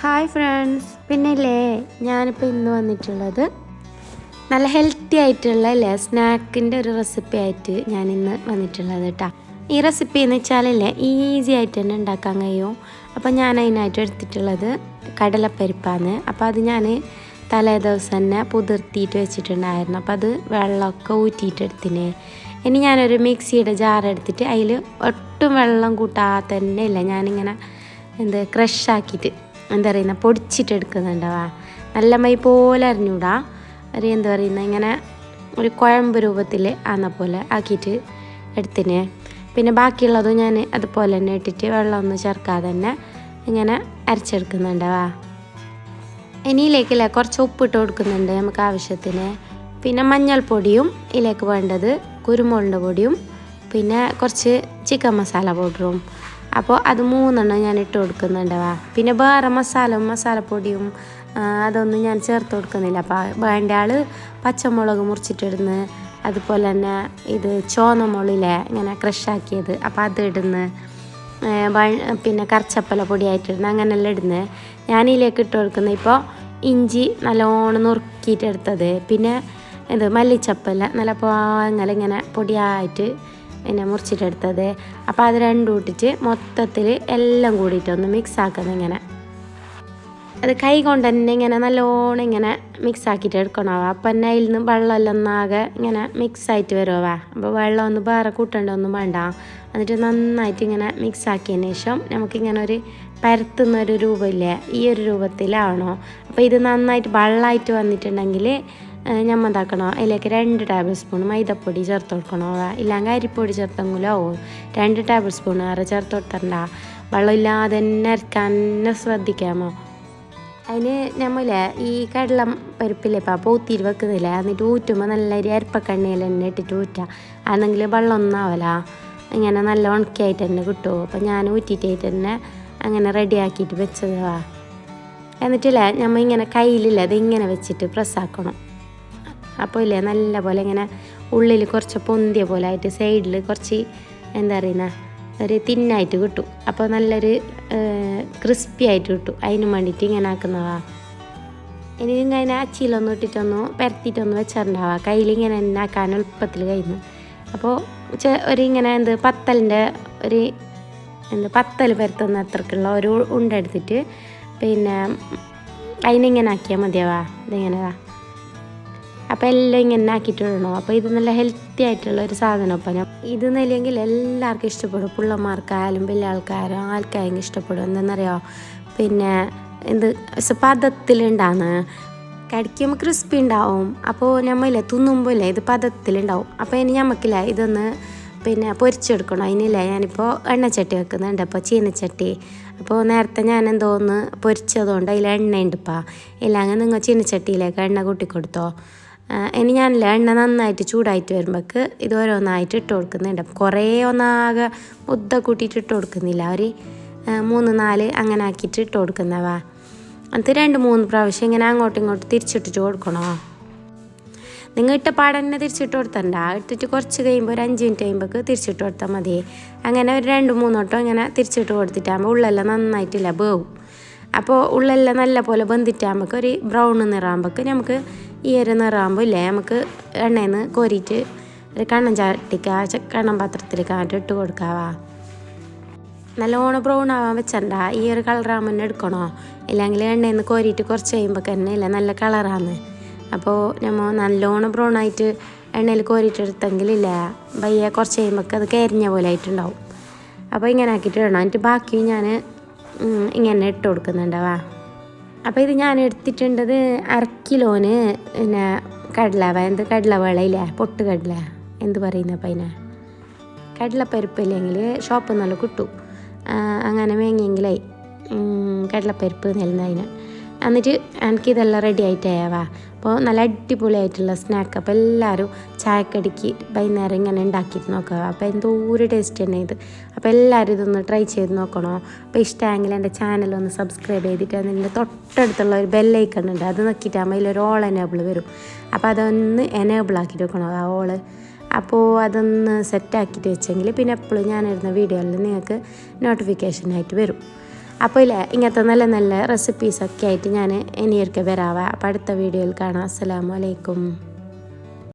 Hi friends പിന്നെ ഇല്ലേ ഞാനിപ്പോൾ ഇന്ന് വന്നിട്ടുള്ളത് നല്ല ഹെൽത്തി ആയിട്ടുള്ള അല്ലേ സ്നാക്കിന്റെ ഒരു റെസിപ്പി ആയിട്ട് ഞാൻ ഇന്ന് വന്നിട്ടുള്ളത് കേട്ടോ ഈ റെസിപ്പി എന്ന് വെച്ചാലല്ലേ ഈസി ആയിട്ട് തന്നെ ഉണ്ടാക്കാൻ കഴിയും. അപ്പോൾ ഞാൻ അതിനായിട്ട് എടുത്തിട്ടുള്ളത് കടലപ്പരിപ്പാണ് അപ്പോൾ അത് ഞാൻ തലേ ദിവസം തന്നെ പുതിർത്തിയിട്ട് വെച്ചിട്ടുണ്ടായിരുന്നു. അപ്പോൾ അത് വെള്ളമൊക്കെ ഊറ്റിയിട്ട് എടുത്തിന്. ഇനി ഞാനൊരു മിക്സിയുടെ ജാർ എടുത്തിട്ട് അതിൽ ഒട്ടും വെള്ളം കൂട്ടാതെ തന്നെ ഇല്ല ഞാനിങ്ങനെ എന്ത് ക്രഷാക്കിയിട്ട് എന്താ പറയുന്ന പൊടിച്ചിട്ട് എടുക്കുന്നുണ്ടാവാ നല്ല മൈ പോലെ അറിഞ്ഞൂടാ ഒരു എന്താ പറയുന്ന ഇങ്ങനെ ഒരു കുഴമ്പ് രൂപത്തിൽ ആന്ന പോലെ ആക്കിയിട്ട് എടുത്തിന്. പിന്നെ ബാക്കിയുള്ളതും ഞാൻ അതുപോലെ തന്നെ ഇട്ടിട്ട് വെള്ളമൊന്നും ചേർക്കാതെ തന്നെ ഇങ്ങനെ അരച്ചെടുക്കുന്നുണ്ടാവാ. ഇനിയിലേക്കില്ല കുറച്ച് ഉപ്പിട്ട് കൊടുക്കുന്നുണ്ട് നമുക്ക് ആവശ്യത്തിന്. പിന്നെ മഞ്ഞൾപ്പൊടിയും ഇതിലേക്ക് വേണ്ടത് കുരുമുളക് പൊടിയും പിന്നെ കുറച്ച് ചിക്കൻ മസാല പൗഡറും. അപ്പോൾ അത് മൂന്നെണ്ണം ഞാൻ ഇട്ട് കൊടുക്കുന്നുണ്ടവാ പിന്നെ വേറെ മസാലയും മസാലപ്പൊടിയും അതൊന്നും ഞാൻ ചേർത്ത് കൊടുക്കുന്നില്ല. അപ്പോൾ വേണ്ട ആൾ പച്ചമുളക് മുറിച്ചിട്ടിടുന്നു അതുപോലെ തന്നെ ഇത് ചോന്ന മുളിലെ ഇങ്ങനെ ക്രഷാക്കിയത് അപ്പോൾ അത് ഇടുന്നു വ- പിന്നെ കറച്ചപ്പല പൊടിയായിട്ടിടുന്നു അങ്ങനെയെല്ലാം ഇടുന്നത് ഞാനിതിലേക്ക് ഇട്ട് കൊടുക്കുന്നത് ഇപ്പോൾ ഇഞ്ചി നല്ലോണം നുറുക്കിയിട്ടെടുത്തത് പിന്നെ ഇത് മല്ലിച്ചപ്പല നല്ല പോങ്ങലിങ്ങനെ പൊടിയായിട്ട് പിന്നെ മുറിച്ചിട്ടെടുത്തത് അപ്പോൾ അത് രണ്ടും ഇട്ടിട്ട് മൊത്തത്തിൽ എല്ലാം കൂടിയിട്ടൊന്ന് മിക്സ് ആക്കുന്നത് ഇങ്ങനെ. അത് കൈ കൊണ്ട് തന്നെ ഇങ്ങനെ നല്ലോണം ഇങ്ങനെ മിക്സ് ആക്കിയിട്ട് എടുക്കണവ അപ്പം തന്നെ അതിൽ നിന്ന് വെള്ളമെല്ലാം ഒന്നാകെ ഇങ്ങനെ മിക്സ് ആയിട്ട് വരുവാ അപ്പോൾ വെള്ളം ഒന്ന് വേറെ കൂട്ടേണ്ടൊന്നും വേണ്ട. എന്നിട്ട് നന്നായിട്ട് ഇങ്ങനെ മിക്സ് ആക്കിയതിന് ശേഷം നമുക്കിങ്ങനെ ഒരു പരത്തുന്ന ഒരു രൂപമില്ലേ? ഈ ഒരു രൂപത്തിലാണോ? അപ്പോൾ ഇത് നന്നായിട്ട് വെള്ളമായിട്ട് വന്നിട്ടുണ്ടെങ്കിൽ ഞമ്മ എന്താക്കണോ? അതിലേക്ക് രണ്ട് ടേബിൾ സ്പൂൺ മൈദപ്പൊടി ചേർത്ത് കൊടുക്കണോ? ഇല്ലെങ്കിൽ അരിപ്പൊടി ചേർത്തെങ്കിലോ രണ്ട് ടേബിൾ സ്പൂൺ വേറെ ചേർത്ത് കൊടുത്തണ്ട വെള്ളമില്ലാതെ തന്നെ അരക്കാൻ തന്നെ ശ്രദ്ധിക്കാമോ? അതിന് നമ്മളില്ലേ ഈ കടല പരിപ്പില്ലേ ഇപ്പം പൂത്തിരി വെക്കുന്നില്ലേ എന്നിട്ട് ഊറ്റുമ്പോൾ നല്ല ഒരു അരപ്പക്കണ്ണിയിൽ തന്നെ ഇട്ടിട്ട് ഊറ്റുക. അന്നെങ്കിൽ വെള്ളം ഒന്നും ആവല ഇങ്ങനെ നല്ല ഉണക്കിയായിട്ട് തന്നെ കിട്ടുമോ അപ്പം ഞാൻ ഊറ്റിയിട്ടായിട്ട് തന്നെ അങ്ങനെ റെഡിയാക്കിയിട്ട് വെച്ചതാ. എന്നിട്ടില്ലേ നമ്മൾ ഇങ്ങനെ കയ്യിലില്ല അതിങ്ങനെ വെച്ചിട്ട് പ്രസ്സാക്കണം അപ്പോൾ ഇല്ലേ നല്ല പോലെ ഇങ്ങനെ ഉള്ളിൽ കുറച്ച് പൊന്തിയ പോലെ ആയിട്ട് സൈഡിൽ കുറച്ച് എന്താ പറയുന്ന ഒരു തിന്നായിട്ട് കിട്ടും. അപ്പോൾ നല്ലൊരു ക്രിസ്പി ആയിട്ട് കിട്ടും. അതിന് വേണ്ടിയിട്ട് ഇങ്ങനെ ആക്കുന്നതാ. ഇനി ഇങ്ങനെ അച്ചിയിലൊന്നും ഇട്ടിട്ടൊന്നും പരത്തിയിട്ടൊന്നും വെച്ചിട്ടുണ്ടാവുക. കയ്യിൽ ഇങ്ങനെ തന്നെ ആക്കാൻ എളുപ്പത്തിൽ കഴിയുന്നു. അപ്പോൾ ഒരു ഇങ്ങനെ എന്ത് പത്തലിന്റെ ഒരു എന്ത് പത്തൽ പരത്തുന്ന അത്രക്കുള്ള ഒരു ഉണ്ടെടുത്തിട്ട് പിന്നെ അതിനിങ്ങനെ ആക്കിയാൽ മതിയാവാ. ഇതിങ്ങനെതാ അപ്പോൾ എല്ലാം ഇങ്ങനെ ആക്കിയിട്ടുണ്ടോ അപ്പോൾ ഇത് നല്ല ഹെൽത്തി ആയിട്ടുള്ള ഒരു സാധനം. അപ്പം ഞാൻ ഇത് നിലയെങ്കിൽ എല്ലാവർക്കും ഇഷ്ടപ്പെടും. പിള്ളമാർക്കായാലും വലിയ ആൾക്കാരും ആൾക്കാരും ഇഷ്ടപ്പെടും. എന്താണെന്നറിയോ പിന്നെ എന്ത് പദത്തിലുണ്ടാന്ന്. കടിക്കുമ്പോൾ ക്രിസ്പി ഉണ്ടാവും. അപ്പോൾ നമ്മളില്ലേ തിന്നുമ്പോൾ ഇല്ലേ ഇത് പദത്തിലുണ്ടാവും. അപ്പോൾ ഇനി നമുക്കില്ല ഇതൊന്ന് പിന്നെ പൊരിച്ചെടുക്കണം. അതിനില്ല ഞാനിപ്പോൾ എണ്ണച്ചട്ടി വെക്കുന്നുണ്ട്. അപ്പോൾ ചീനച്ചട്ടി. അപ്പോൾ നേരത്തെ ഞാൻ എന്തോന്ന് പൊരിച്ചതുകൊണ്ട് അതിൽ എണ്ണയുണ്ട് ഇപ്പം. ഇല്ലെങ്കിൽ നിങ്ങൾ ചീനച്ചട്ടിയിലേക്ക് എണ്ണ കൂട്ടിക്കൊടുത്തോ. ഇനി ഞാനില്ല എണ്ണ നന്നായിട്ട് ചൂടായിട്ട് വരുമ്പോൾക്ക് ഇത് ഓരോന്നായിട്ട് ഇട്ട് കൊടുക്കുന്നുണ്ട്. കുറേ ഒന്നാകെ മുദ്ദ കൂട്ടിയിട്ട് ഇട്ട് കൊടുക്കുന്നില്ല. ഒരു മൂന്ന് നാല് അങ്ങനെ ആക്കിയിട്ട് ഇട്ട് കൊടുക്കുന്നവാ അത് രണ്ട് മൂന്ന് പ്രാവശ്യം ഇങ്ങനെ അങ്ങോട്ടും ഇങ്ങോട്ടും തിരിച്ചിട്ടിട്ട് കൊടുക്കണോ? നിങ്ങൾ ഇട്ട പാടെ തന്നെ തിരിച്ചിട്ട് കൊടുത്തണ്ട. ഇട്ടിട്ട് കുറച്ച് കഴിയുമ്പോൾ ഒരു അഞ്ച് മിനിറ്റ് കഴിയുമ്പോൾ തിരിച്ചിട്ട് കൊടുത്താൽ മതി. അങ്ങനെ ഒരു രണ്ട് മൂന്നോട്ടോ ഇങ്ങനെ തിരിച്ചിട്ട് കൊടുത്തിട്ടാകുമ്പോൾ ഉള്ളെല്ലാം നന്നായിട്ടില്ല വേവും അപ്പോൾ ഉള്ളെല്ലാം നല്ല പോലെ ബന്ധിട്ടാകുമ്പോൾ ഒരു ബ്രൗൺ നിറാകുമ്പോൾ നമുക്ക് ഈ ഒരു നിറാകുമ്പോൾ ഇല്ലേ? നമുക്ക് എണ്ണയിൽ നിന്ന് കോരിയിട്ട് ഒരു കണ്ണൻ ആ കണ്ണം പാത്രത്തിലേക്ക് ആയിട്ട് ഇട്ട് കൊടുക്കാവാ. നല്ലോണം ബ്രൗൺ ആവാൻ വെച്ചണ്ട. ഈ ഒരു കളറാകുമ്പോൾ തന്നെ എടുക്കണോ? ഇല്ലെങ്കിൽ എണ്ണയിൽ നിന്ന് കോരിയിട്ട് കുറച്ച് കഴിയുമ്പോൾ തന്നെ ഇല്ല? നല്ല കളറാണ് അപ്പോൾ നമ്മൾ നല്ലോണം ബ്രൗൺ ആയിട്ട് എണ്ണയിൽ കോരിയിട്ട് എടുത്തെങ്കിലില്ല വയ്യ കുറച്ച് കഴിയുമ്പോൾ അത് കരിഞ്ഞ പോലെ ആയിട്ടുണ്ടാവും. അപ്പോൾ ഇങ്ങനെ ആക്കിയിട്ട് ഇടണം. എന്നിട്ട് ബാക്കി ഞാൻ ഇങ്ങനെ ഇട്ട് കൊടുക്കുന്നുണ്ടാവാ. അപ്പോൾ ഇത് ഞാൻ എടുത്തിട്ടുണ്ടത് അര കിലോന് പിന്നെ കടല എന്ത് കടല വെള്ളയില്ലേ പൊട്ട് കടല എന്ത് പറയുന്നപ്പം അതിനെ കടലപ്പരിപ്പില്ലെങ്കിൽ ഷോപ്പിൽ നിന്നല്ല കിട്ടും. അങ്ങനെ വേങ്ങിയെങ്കിലായി കടലപ്പരിപ്പ് നെല്ലുന്നതിന് എന്നിട്ട് എനിക്ക് ഇതെല്ലാം റെഡി ആയിട്ടാവാ അപ്പോൾ നല്ല അടിപൊളിയായിട്ടുള്ള സ്നാക്ക് അപ്പോൾ എല്ലാവരും ചായക്കടിക്ക് വൈകുന്നേരം ഇങ്ങനെ ഉണ്ടാക്കിയിട്ട് നോക്കുക. അപ്പോൾ എന്തോ ഒരു ടേസ്റ്റ് തന്നെ ഇത്. അപ്പോൾ എല്ലാവരും ഇതൊന്ന് ട്രൈ ചെയ്ത് നോക്കണോ? അപ്പോൾ ഇഷ്ടമെങ്കിൽ എന്റെ ചാനൽ ഒന്ന് സബ്സ്ക്രൈബ് ചെയ്തിട്ട് അതിന്റെ തൊട്ടടുത്തുള്ള ഒരു ബെല്ലൈക്കൺ ഉണ്ട്. അത് നോക്കിയിട്ടാകുമ്പോൾ അതിലൊരു ഓൾ എനേബിൾ വരും. അപ്പോൾ അതൊന്ന് എനേബിൾ ആക്കിയിട്ട് വെക്കണം? ആ ഓൾ അപ്പോൾ അതൊന്ന് സെറ്റാക്കിയിട്ട് വെച്ചെങ്കിൽ പിന്നെ എപ്പോഴും ഞാനിടുന്ന വീഡിയോയിൽ നിങ്ങൾക്ക് നോട്ടിഫിക്കേഷനായിട്ട് വരും. അപ്പോൾ ഇല്ലേ ഇങ്ങനത്തെ നല്ല നല്ല റെസിപ്പീസൊക്കെ ആയിട്ട് ഞാൻ ഇനിയൊരിക്കൽ വരാവാം. അപ്പോൾ അടുത്ത വീഡിയോയിൽ കാണാം. അസ്സലാമു അലൈക്കും.